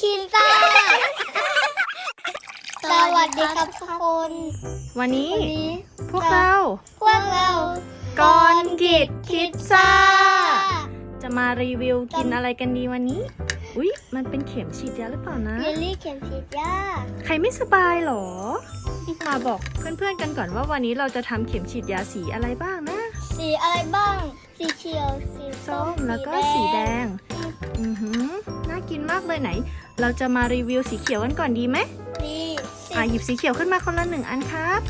คินซ่าสวัสดีครับทุกคนวันนี้ วันนี้พวกเราพวกเรากอนกิดคิดซ่า จะมารีวิวกินอะไรกันดีวันนี้ อุ๊ย มันเป็นเข็มฉีดยาหรือเปล่านะ เยลลี่เข็มฉีดยาใครไม่สบายเหรอมาบอกเพื่อนๆกันก่อนว่าวันนี้เราจะทำเข็มฉีดยาสีอะไรบ้างนะ สีอะไรบ้าง สีเขียว สีส้ส้มมแล้วก็สีแดง อือหือน่ากินมากเลยไหน เราจะมารีวิวสีเขียวกันก่อนดีไหมนี่สีอะหยิบสีเขียวขึ้นมาคนละหนึ่งอันครับ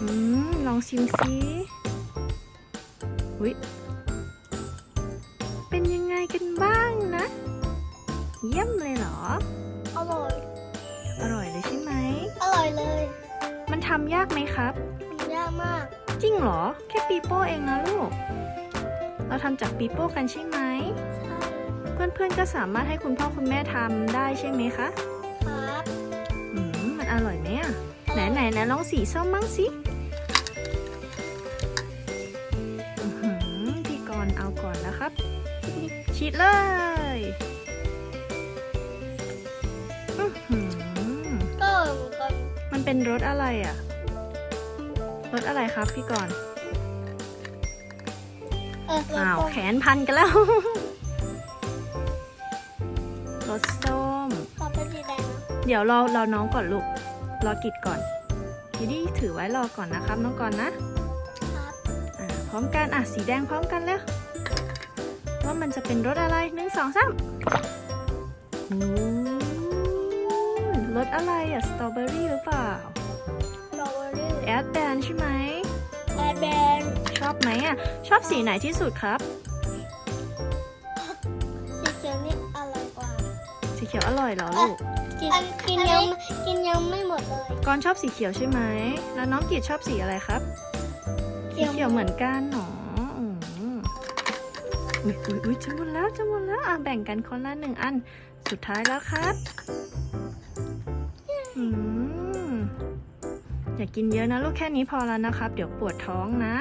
อืมลองชิมสิอุ๊ยเป็นยังไงกันบ้างนะ เยี่ยมเลยเหรอ อร่อย อร่อยเลยใช่ไหม อร่อยเลย มันทำยากไหมครับ มันยากมาก จริงเหรอ แค่ปีโป้เองนะลูก เราทำจากปีโป้กันใช่ไหม เพื่อนๆก็สามารถให้คุณพ่อคุณแม่ทำได้ใช่ไหมคะครับอืมมันอร่อยไหมอะไหนไหนไหนลองสีส้มบ้างสิพี่กรณ์เอาก่อนนะครับ ฉีดเลยก็เหมือนกันมันเป็นรสอะไรอะรสอะไรครับพี่กรณ์อ้าวแขนพันกันแล้ว รสส้ม ต่อเป็นสีแดงนะเดี๋ยวรอรอน้องก่อนลูก รอกิดก่อนทีนี้ถือไว้รอก่อนนะครับน้องก่อนนะครับอ่าพร้อมกันอะสีแดงพร้อมกันแล้วว่ามันจะเป็นรสอะไรหนึ่งสองสามโอ้รสอะไรอะสตรอเบอรี่หรือเปล่าสตรอเบอรี่แอดแบนใช่ไหมแอดแบนชอบไหมอะชอบสีไหนที่สุดครับ เขียวอร่อยเหรอลูก กินกินยังกินยังไม่หมดเลยกอนชอบสีเขียวใช่ไหม แล้วน้องกีดชอบสีอะไรครับ สีเขียวเหมือนกันหนออืมอุ้ยอุ้ยอุ้ยจะหมดแล้วจะหมดแล้ว อะแบ่งกันคนละหนึ่งอัน สุดท้ายแล้วครับอืมอย่ากินเยอะนะลูกแค่นี้พอแล้วนะครับ เดี๋ยวปวดท้องนะ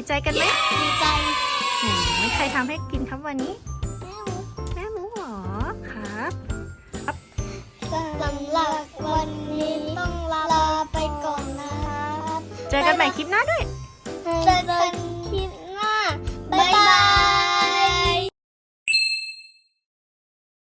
ดีใจกันไหมดีใจโอ้ยใครทำให้กินครับวันนี้แม่แม่หมูเหรอครับสำหรับวันนี้ต้องลาไปก่อนนะครับ เจอกันใหม่คลิปหน้าด้วย เจอกัน